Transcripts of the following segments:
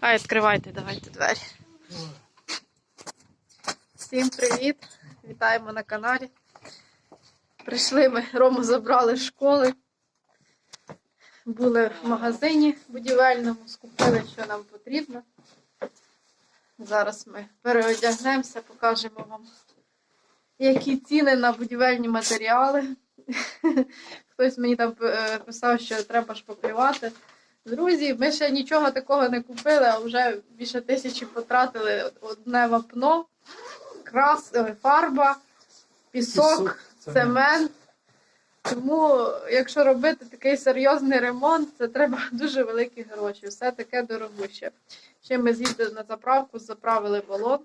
Хай відкривайте, давайте двері. Всім привіт! Вітаємо на каналі. Прийшли ми, Рому забрали з школи. Були в магазині будівельному, скупили, що нам потрібно. Зараз ми переодягнемося, покажемо вам, які ціни на будівельні матеріали. Хтось мені там е, писав, що треба шпаклювати. Друзі, ми ще нічого такого не купили, а вже більше тисячі потратили одне вапно, крас, е, фарба, пісок, цемент. Тому, якщо робити такий серйозний ремонт, це треба дуже великі гроші. Все таке дорогуще. Ще ми з'їздили на заправку, заправили балон,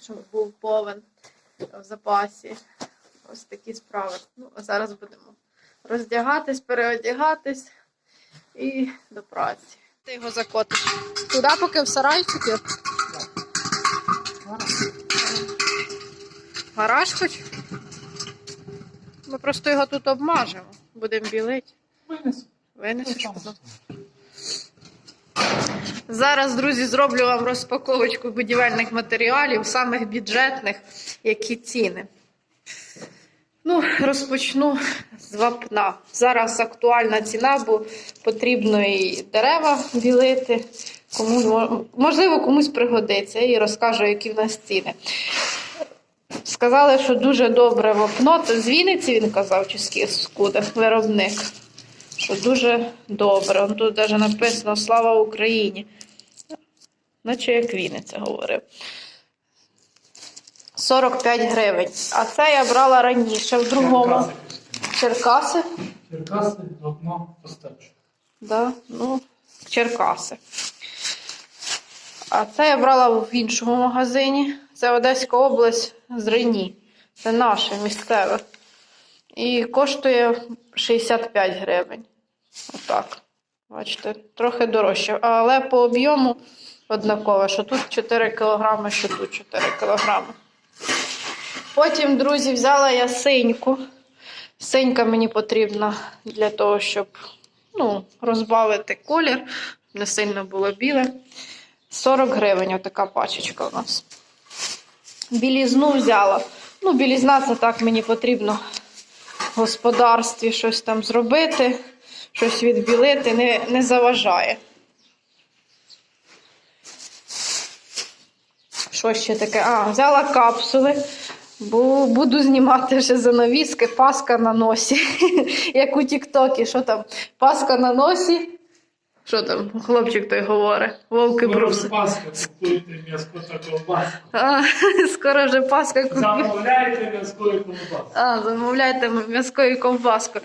щоб був повен в запасі. Ось такі справи. Ну, а зараз будемо роздягатись, переодягатись і до праці. Ти його закотиш. Туди поки в сарайчики. Гараж хоч? Ми просто його тут обмажемо. Будемо білити. Винесу. Винесеш потім. Зараз, друзі, зроблю вам розпаковочку будівельних матеріалів, самих бюджетних, які ціни. Ну, розпочну з вапна. Зараз актуальна ціна, бо потрібно і дерева білити. Кому, можливо, комусь пригодиться і розкажу, які в нас ціни. Сказали, що дуже добре вапно. То з Вінниці він казав, чи з скуда, виробник. Що дуже добре. Он тут навіть написано Слава Україні. Наче як Вінниця говорив. 45 гривень. А це я брала раніше в другому. Черкаси. Черкаси, окно постачу. Да, ну, Черкаси. А це я брала в іншому магазині. Це Одеська область з Рені. Це наше місцеве. І коштує 65 гривень. Отак. Бачите, трохи дорожче. Але по об'єму однаково, що тут 4 кг, що тут 4 кг. Потім, друзі, взяла я синьку. Синька мені потрібна для того, щоб ну, розбавити колір, не сильно було біле. 40 гривень отака пачечка у нас. Білізну взяла. Ну, білізна це так мені потрібно в господарстві щось там зробити, щось відбілити, не, не заважає. Що ще таке? А, взяла капсули. Бо буду знімати вже занавіски, паска на носі. Як у Тіктокі, що там? Паска на носі. Що там, хлопчик той говорить? Вовки бруси. Паска, купуйте м'яско та ковбаску. А, скоро вже паска купить. Замовляйте м'яско і ковбаску. А, замовляйте м'яско і ковбаску.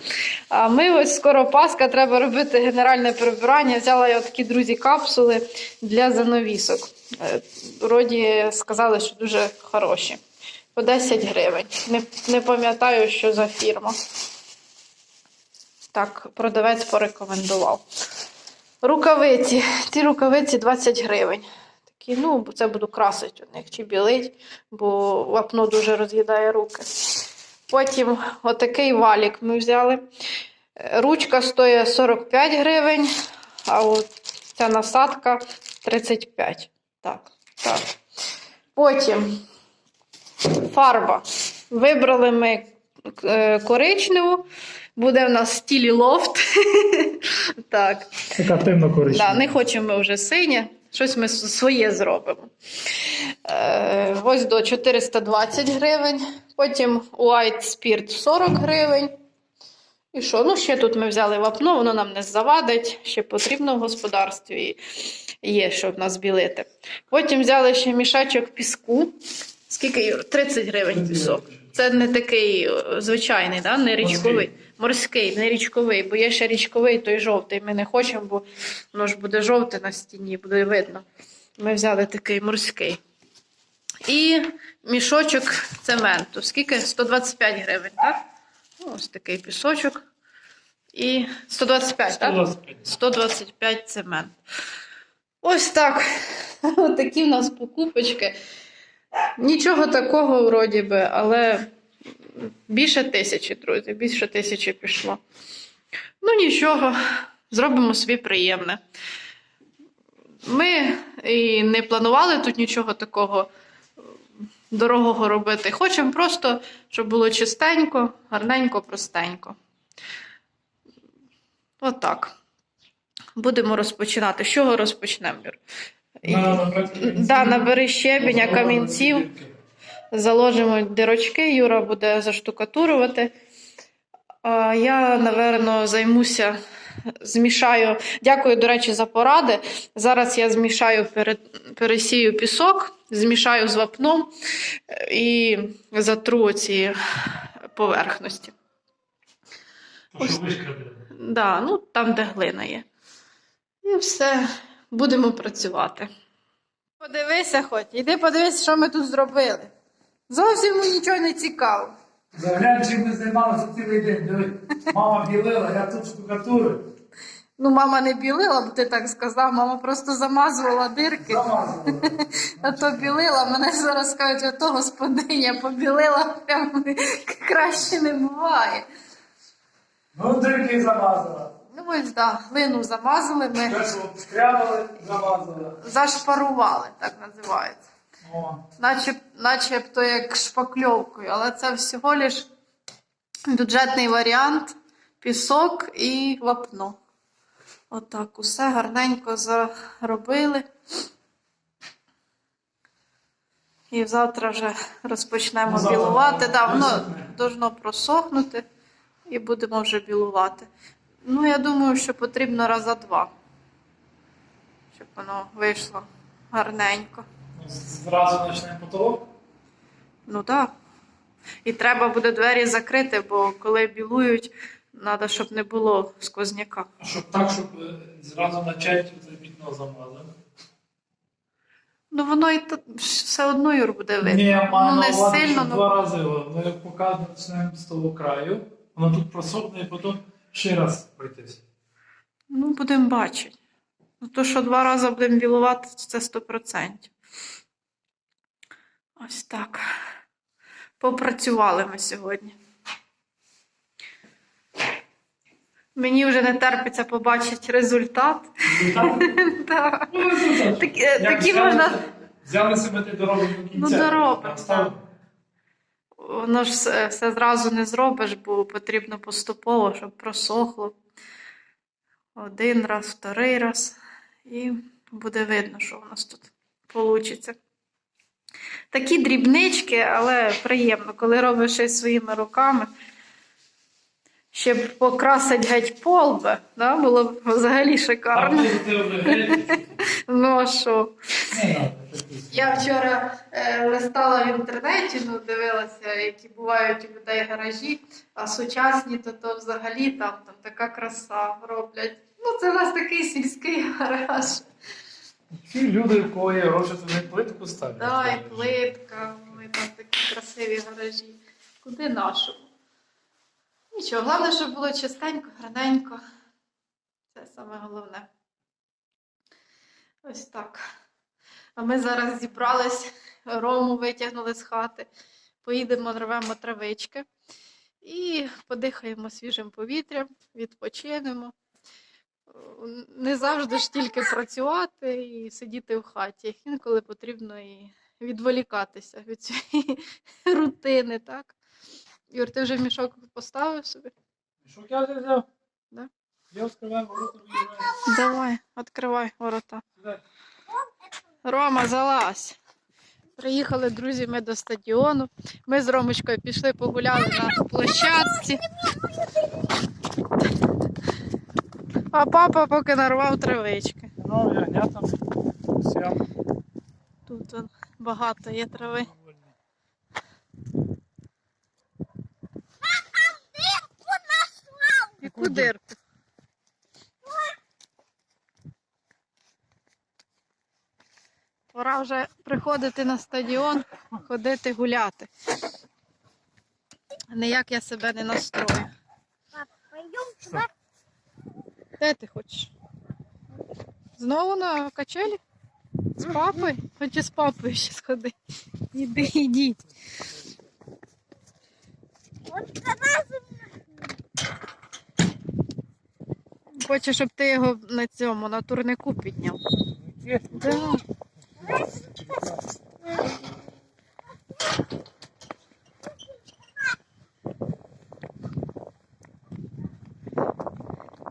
А ми ось скоро Пасха, треба робити генеральне прибирання. Взяла я такі друзі капсули для занавісок. Е, Вроді сказали, що дуже хороші. По 10 гривень. Не, не пам'ятаю, що за фірма. Так, продавець порекомендував. Рукавиці. Ці рукавиці 20 гривень. Такі, ну, це буду красити у них чи білить, бо вапно дуже роз'їдає руки. Потім отакий валік ми взяли. Ручка стоїть 45 гривень, а от ця насадка 35. Так, так. Потім фарба. Вибрали ми е, коричневу. Буде в нас стілі лофт. так. Така темно Да, коричнева. не хочемо ми вже синє, щось ми своє зробимо. Е, ось до 420 гривень, потім White Spirit 40 гривень. І що? Ну, ще тут ми взяли вапно, воно нам не завадить, ще потрібно в господарстві є, що в нас білити. Потім взяли ще мішечок піску. Скільки? Юр? 30 гривень пісок. Це не такий е, звичайний, да? не річковий. Морський, не річковий, бо є ще річковий, той жовтий. Ми не хочемо, бо воно ж буде жовте на стіні, буде видно. Ми взяли такий морський. І мішочок цементу. Скільки? 125 гривень, так? Ну, Ось такий пісочок. І 125, так? 125. 125 цемент. Ось так. Ось такі в нас покупочки. Нічого такого, вроді би, але більше тисячі, друзі, більше тисячі пішло. Ну, нічого, зробимо собі приємне. Ми і не планували тут нічого такого дорогого робити. Хочемо просто, щоб було чистенько, гарненько, простенько. Отак. Будемо розпочинати. З чого розпочнемо? Да, набери щебеня, камінців. Заложимо дирочки, Юра буде заштукатурувати. А я, напевно, займуся, змішаю. Дякую, до речі, за поради. Зараз я змішаю, пересію пісок, змішаю з вапном е, і затру ці поверхності. Де. Да, ну, там, де глина є. І все, будемо працювати. Подивися хоч, іди подивись, що ми тут зробили. Зовсім нічого не цікаво. Заглянь, чим ми займалися цілий день. Диви, мама білила, я тут штукатурив. Ну, мама не білила, бо ти так сказав, мама просто замазувала дирки, Замазувала. а то білила. Мене зараз кажуть, ото господиня побілила, прям краще не буває. Ну, дирки замазала. Ось так, глину замазали, ми скрябали, замазала. зашпарували, так називається. О, Начеб, начебто як шпакльовкою, але це всього лиш бюджетний варіант, пісок і вапно. Отак, усе гарненько заробили. І завтра вже розпочнемо завтра білувати. Да, воно висохне. должно просохнути і будемо вже білувати. Ну, я думаю, що потрібно раза два, щоб воно вийшло гарненько. ну, зразу почнемо потолок. Ну так. І треба буде двері закрити, бо коли білують, треба, щоб не було сквозняка. А Щоб так, щоб е, зразу почати це вікно замазати. Ну воно і та- все одно Юр буде видно. Ні, ну не сильно, ну два рази. о, Ми поки почнемо з того краю, воно тут просохне і потім ще раз пройтись. ну будемо бачити. Ну то, що два рази будемо білувати, це 100%. Ось так. Попрацювали ми сьогодні. Мені вже не терпиться побачити результат. Ну, результат. Такі, можна. Взяли себе ти доробимо до кінця. Ну, доробимо, Воно ж все, все зразу не зробиш, бо потрібно поступово, щоб просохло. Один раз, вторий раз. І буде видно, що у нас тут вийде. Такі дрібнички, але приємно, коли робиш щось своїми руками. Ще покрасить геть пол би, да? було б взагалі шикарно. Ну а що? Я вчора е, листала в інтернеті, ну дивилася, які бувають у людей гаражі, а сучасні, то, то взагалі там, там така краса роблять. Ну, це у нас такий сільський гараж. Ті люди, у кого є гроші, то не плитку ставлять. Да, і плитка, ми там такі красиві гаражі. Куди нашому? Нічого, головне, щоб було чистенько, гарненько. Це саме головне. Ось так. А ми зараз зібрались, рому витягнули з хати, поїдемо, нарвемо травички і подихаємо свіжим повітрям, відпочинемо. Не завжди ж тільки працювати і сидіти в хаті. Інколи потрібно і відволікатися від цієї рутини, так? Юр, ти вже мішок поставив собі? Що я вже взяв? Да? Я відкриваю ворота. Давай, відкривай ворота. Сюди. Рома, залазь. Приїхали друзі ми до стадіону. Ми з Ромочкою пішли погуляли на площадці. А папа поки нарвав травички. Ну, ягнятам. Всім. Тут он, багато є трави. Яку дирку? Пора вже приходити на стадіон, ходити гуляти. Ніяк я себе не настрою. Де ти хочеш? Знову на качелі? З папою? Хочу з папою ще сходи. Іди, ідіть. Вот Хочу, щоб ти його на цьому, на турнику підняв. Да.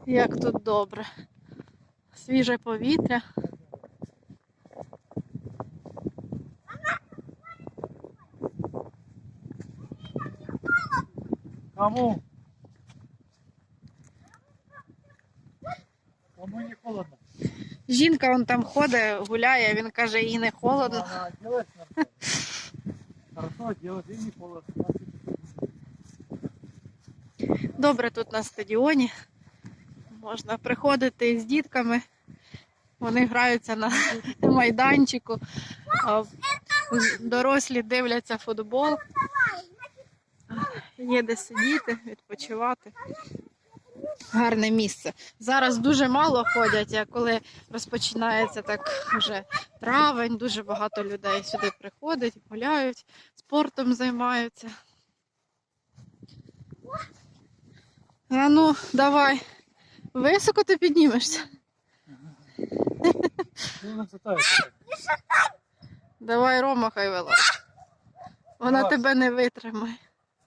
Як тут добре. Свіже повітря. Кому? Кому не холодно? Жінка он там ходить, гуляє, він каже, їй не холодно. Не. Добре тут на стадіоні. Можна приходити з дітками. Вони граються на майданчику. а Дорослі дивляться футбол. Є де сидіти, відпочивати Гарне місце. Зараз дуже мало ходять, а коли розпочинається так вже травень, дуже багато людей сюди приходять, гуляють, спортом займаються. А ну, давай. Високо ти піднімешся. Ну, высота Давай, Рома, хай вилазь. Вона Вилазь. тебе не витримає.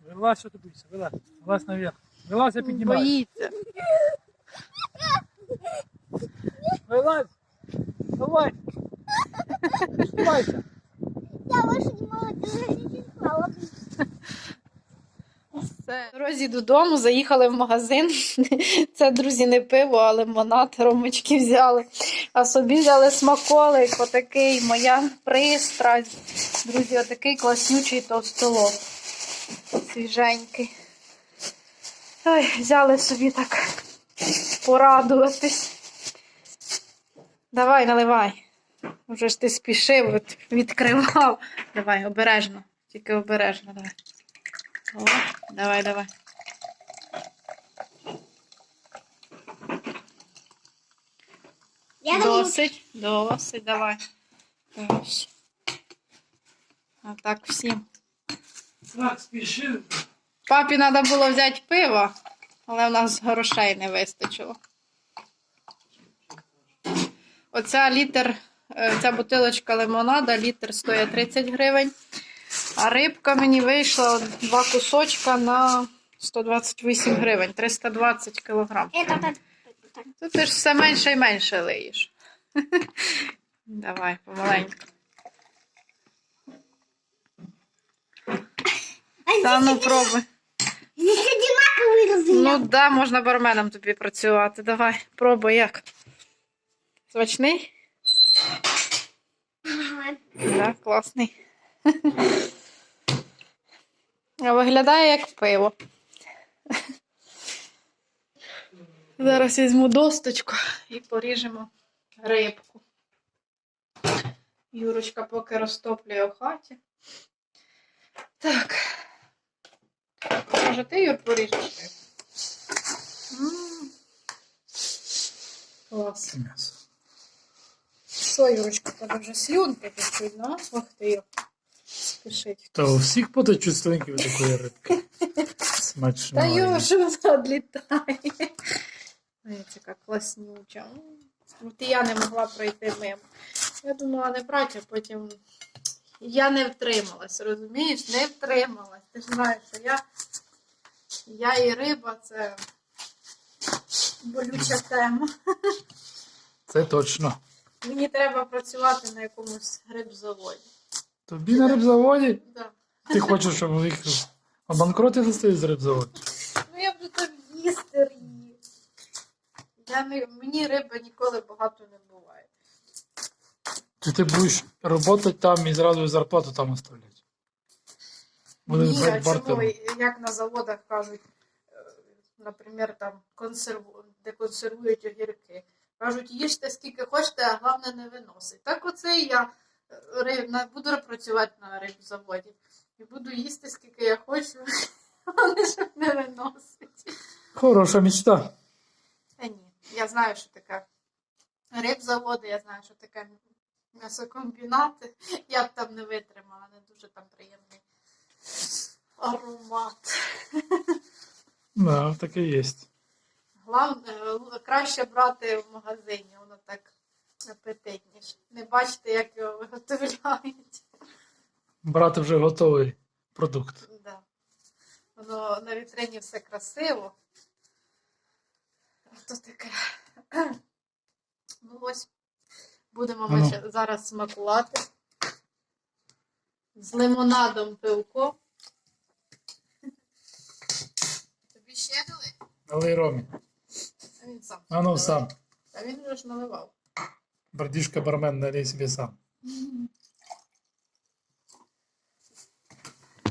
Вылазь, что ты боишься? Вылазь. Вылазь наверх. Вылазь и поднимай. Боїться. Вылазь. Давай. Поднимайся. Я больше не холодно. Все. Дорозі додому заїхали в магазин. Це, друзі, не пиво, а лимонад, ромочки взяли. А собі взяли смаколик, отакий моя пристрасть. Друзі, отакий класнючий товстолоб. Свіженький. Ой, взяли собі так порадуватись. Давай, наливай. Вже ж ти спішив, от відкривав. Давай, обережно. Тільки обережно, давай. О, давай, давай. Я Досить, досить, давай. Ось. А так всім. Так, спеши. Папі треба було взяти пиво, але в нас грошей не вистачило. Оця літр, е, ця бутилочка лимонада, літр стоїть 30 гривень. А рибка мені вийшла два кусочка на 128 гривень, 320 кілограм. так. То ти ж все менше і менше лиєш. Давай, помаленьку. Та ну пробуй. Здесь одинаковые размеры. Ну да, можна барменом тобі працювати. Давай, пробуй як. Смачний? Ага. Да, класний. Виглядає як пиво. Зараз візьму досточку і поріжемо рибку. Юрочка поки розтоплює в хаті. Так. Може, ти, Юр, поріжеш. Клас. Мясо. Що, Юрочка, тебе вже слюнки пішли, ну? Ох ти, Юр. Спішить. Та у всіх потечуть слинки від такої рибки. Смачно. Та Юр, що вона відлітає? Дивіться, яка класнюча. От і я не могла пройти мимо. Я думала не брати, а потім я не втрималась, розумієш? Не втрималась. Ти ж знаєш, що я, я і риба це болюча тема. Це точно. Мені треба працювати на якомусь рибзаводі. Тобі на рибзаводі? Да. Ти хочеш, щоб їх обанкротили стоїть з рибзаводу? Ну я буду там їсти. Я не, мені риби ніколи багато не буває. Чи ти будеш працювати там і зразу зарплату там оставляти? Буде Ні, а чому, як на заводах кажуть, е, наприклад, там консерву, де консервують огірки. Кажуть, їжте скільки хочете, а головне не виносить. Так оце і я е, буду працювати на рибзаводі. І буду їсти скільки я хочу, вони ж не виносить. Хороша мечта. Та ні, я знаю, що таке рибзаводи, я знаю, що таке м'ясокомбінати. Я б там не витримала, не дуже там приємний аромат. Да, таке є. Главне, е, краще брати в магазині, воно так апетитніше. Не бачите, як його виготовляють. Брати вже готовий продукт. Да. Воно на вітрині все красиво. А то таке. Ну ось. Будемо ми ще зараз смакувати. З лимонадом пивко. Тобі ще дали? Але Ромі. А він сам. А ну сам. А він вже ж наливав. Братішка бармен, налей собі сам.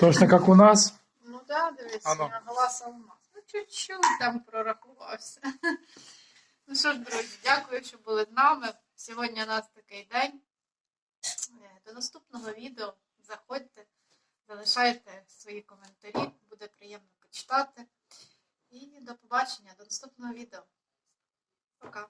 Точно як у нас? Ну да, дивись, Ану. я гласа у нас. Ну, чуть-чуть там прорахувався. Ну що ж, друзі, дякую, що були з нами. Сьогодні у нас такий день. До наступного відео. Заходьте, залишайте свої коментарі, буде приємно почитати. І до побачення, до наступного відео. Пока.